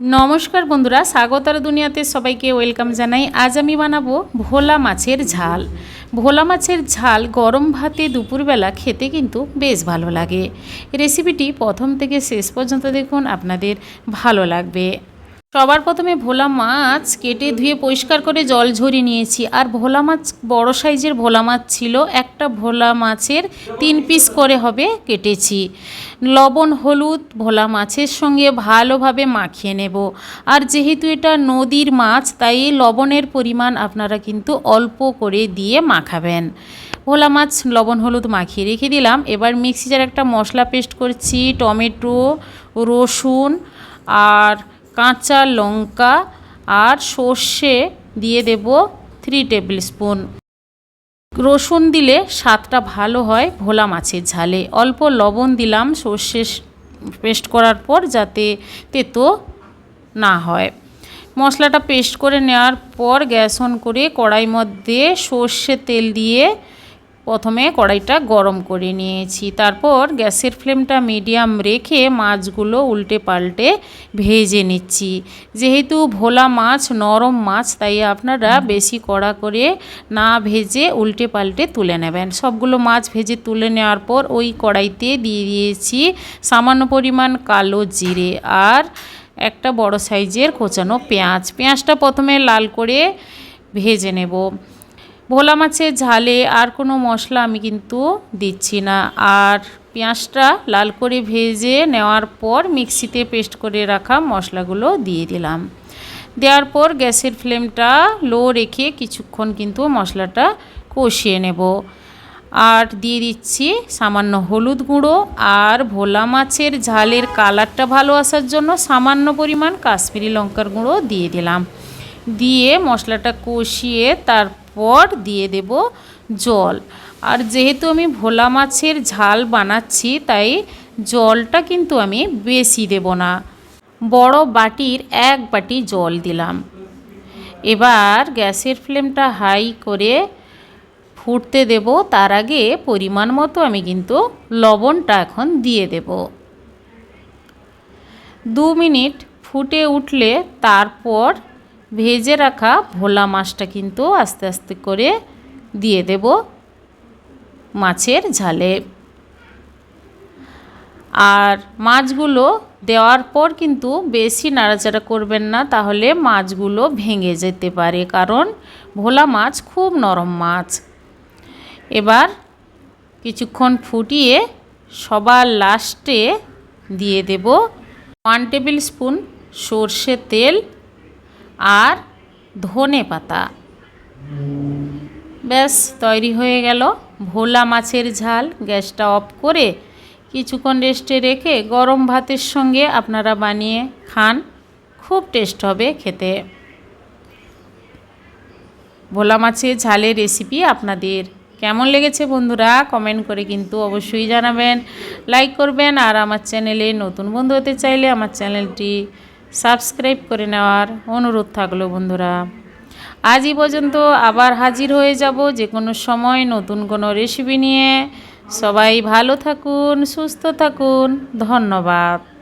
নমস্কার বন্ধুরা, স্বাগতার দুনিয়াতে সবাইকে ওয়েলকাম জানাই। আজ আমি বানাবো ভোলা মাছের ঝাল। ভোলা মাছের ঝাল গরম ভাতে দুপুরবেলা খেতে কিন্তু বেশ ভালো লাগে। রেসিপিটি প্রথম থেকে শেষ পর্যন্ত দেখুন, আপনাদের ভালো লাগবে। সবার প্রথমে ভোলা মাছ কেটে ধুয়ে পরিষ্কার করে জল ঝরিয়ে নিয়েছি। আর ভোলা মাছ বড় সাইজের ভোলা মাছ ছিল। একটা ভোলা মাছের তিন পিস করে হবে কেটেছি। লবণ, হলুদ ভোলা মাছের সঙ্গে ভালোভাবে মাখিয়ে নেব। আর যেহেতু এটা নদীর মাছ, তাই লবণের পরিমাণ আপনারা কিন্তু অল্প করে দিয়ে মাখাবেন। ভোলা মাছ লবণ, হলুদ মাখিয়ে রেখে দিলাম। এবার মিক্সিজার একটা মশলা পেস্ট করছি, টমেটো, রসুন আর কাঁচা লঙ্কা আর সর্ষে দিয়ে দেব থ্রি টেবিল স্পুন রসুন দিলে স্বাদটা ভালো হয় ভোলা মাছের ঝালে। অল্প লবণ দিলাম সর্ষে পেস্ট করার পর যাতে তেতো না হয়। মশলাটা পেস্ট করে নেওয়ার পর গ্যাস অন করে কড়াই মধ্যে সর্ষে তেল দিয়ে প্রথমে কড়াইটা গরম করে নিয়েছি। তারপর গ্যাসের ফ্লেমটা মিডিয়াম রেখে মাছগুলো উল্টে পাল্টে ভেজে নিচ্ছি। যেহেতু ভোলা মাছ নরম মাছ তাই আপনারা বেশি কড়া করে না ভেজে উল্টে পাল্টে তুলে নেবেন। সবগুলো মাছ ভেজে তুলে নেওয়ার পর ওই কড়াইতে দিয়ে দিয়েছি সামান্য পরিমাণ কালো জিরে আর একটা বড় সাইজের কোচানো পেঁয়াজ। পেঁয়াজটা প্রথমে লাল করে ভেজে নেব। ভোলা মাছের ঝালে আর কোনো মশলা আমি কিন্তু দিচ্ছি না। আর পেঁয়াজটা লাল করে ভেজে নেওয়ার পর মিক্সিতে পেস্ট করে রাখা মশলাগুলো দিয়ে দিলাম। দেওয়ার পর গ্যাসের ফ্লেমটা লো রেখে কিছুক্ষণ কিন্তু মশলাটা কষিয়ে নেব। আর দিয়ে দিচ্ছি সামান্য হলুদ গুঁড়ো। আর ভোলা মাছের ঝালের কালারটা ভালো আসার জন্য সামান্য পরিমাণ কাশ্মীরি লঙ্কার গুঁড়ো দিয়ে দিলাম। দিয়ে মশলাটা কষিয়ে তারপর দিয়ে দেব জল। আর যেহেতু আমি ভোলা মাছের ঝাল বানাচ্ছি, তাই জলটা কিন্তু আমি বেশি দেব না। বড় বাটির এক বাটি জল দিলাম। এবার গ্যাসের ফ্লেমটা হাই করে ফুটতে দেব। তার আগে পরিমাণ মতো আমি কিন্তু লবণটা এখন দিয়ে দেব। দু মিনিট ফুটে উঠলে তারপর ভেজে রাখা ভোলা মাছটা কিন্তু আস্তে আস্তে করে দিয়ে দেব মাছের ঝালে। আর মাছগুলো দেওয়ার পর কিন্তু বেশি নাড়াচাড়া করবেন না, তাহলে মাছগুলো ভেঙে যেতে পারে, কারণ ভোলা মাছ খুব নরম মাছ। এবার কিছুক্ষণ ফুটিয়ে সবার লাস্টে দিয়ে দেব ওয়ান টেবিল স্পুন সর্ষে তেল আর ধনে পাতা। ব্যাস, তৈরি হয়ে গেল ভোলা মাছের ঝাল। গ্যাসটা অফ করে কিছুক্ষণ রেস্টে রেখে গরম ভাতের সঙ্গে আপনারা বানিয়ে খান। খুব টেস্ট হবে খেতে। ভোলা মাছের ঝালের রেসিপি আপনাদের কেমন লেগেছে বন্ধুরা কমেন্ট করে কিন্তু অবশ্যই জানাবেন। লাইক করবেন আর আমার চ্যানেলে নতুন বন্ধু হতে চাইলে আমার চ্যানেলটি সাবস্ক্রাইব করে নেওয়ার অনুরোধ থাকল বন্ধুরা। আজই পর্যন্ত আবার হাজির হয়ে যাব যে কোনো সময় নতুন কোনো রেসিপি নিয়ে। সবাই ভালো থাকুন, সুস্থ থাকুন, ধন্যবাদ।